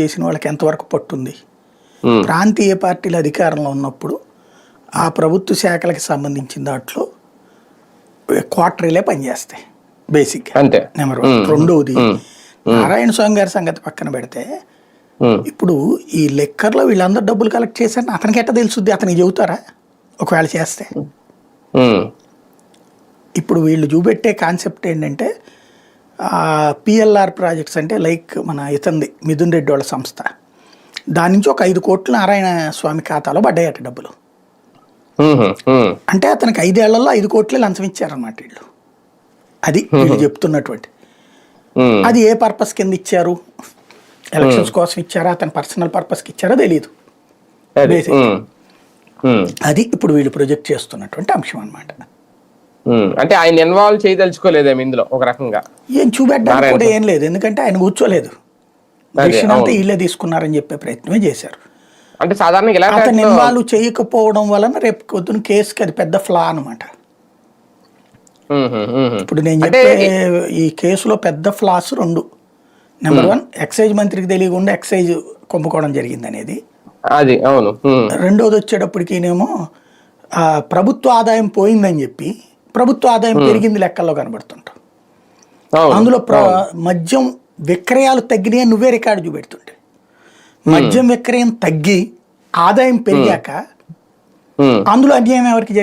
చేసిన వాళ్ళకి ఎంతవరకు పట్టుంది? ప్రాంతీయ పార్టీలు అధికారంలో ఉన్నప్పుడు ఆ ప్రభుత్వ శాఖలకు సంబంధించిన దాంట్లో క్వార్టరీలే పనిచేస్తాయి బేసిక్ అంతే. Number one. రెండవది నారాయణ స్వామి గారి సంగతి పక్కన పెడితే ఇప్పుడు ఈ లెక్కర్లో వీళ్ళందరూ డబ్బులు కలెక్ట్ చేశారని అతనికి ఎట్ట తెలుసుద్ది? అతనికి చెబుతారా? ఒకవేళ చేస్తే. ఇప్పుడు వీళ్ళు చూపెట్టే కాన్సెప్ట్ ఏంటంటే పిఎల్ఆర్ ప్రాజెక్ట్స్ అంటే లైక్ మన ఇతంది మిథున్ రెడ్డి వాళ్ళ సంస్థ. దాని నుంచి ఒక ఐదు కోట్లు నారాయణ స్వామి ఖాతాలో పడ్డాయట డబ్బులు. అంటే అతనికి ఐదేళ్ళలో ఐదు కోట్లే లంచం ఇచ్చారన్నమాట వీళ్ళు. అది వీళ్ళు చెప్తున్నటువంటి. అది ఏ పర్పస్ కింద ఇచ్చారు? ఎలక్షన్స్ కోసం ఇచ్చారా? అతని పర్సనల్ పర్పస్కి ఇచ్చారో తెలియదు అది, ఇప్పుడు వీళ్ళు ప్రొజెక్ట్ చేస్తున్నటువంటి అంశం అన్నమాట. ఉమ్. అంటే ఆయన ఇన్వాల్వ్ చేయదలుచుకోలేదేమో ఇందులో ఒక రకంగా. ఏం చూపెట్టడానికి ఏం లేదు. ఎందుకంటే ఆయన కూర్చోలేదు. డిసిషన్ అంతా. వీళ్ళే తీసుకున్నారని చెప్పే ప్రయత్నమే చేశారు. అంటే సాధారణంగా ఇలాంటి అతను ఇన్వాల్వ్ చేయకపోవడం వలన రేపు పొద్దున కేసుకి అది పెద్ద ఫ్లా అనమాట. ఇప్పుడు నేను చెప్పే ఈ కేసులో పెద్ద ఫ్లాస్ రెండు. నెంబర్ వన్ ఎక్సైజ్ మంత్రికి తెలియకుండా ఎక్సైజ్ కుంభకోణం జరిగింది అనేది. అది అవును. రెండోది వచ్చేటప్పటికినేమో ప్రభుత్వ ఆదాయం పోయిందని చెప్పి ప్రభుత్వ ఆదాయం పెరిగింది లెక్కల్లో కనబడుతుంటాం అందులో ప్ర మద్యం విక్రయాలు తగ్గినాయి నువ్వే రికార్డు చూపెడుతుంటే. మద్యం విక్రయం తగ్గి ఆదాయం పెరిగాక. అందులో అన్యాయం ఎవరికి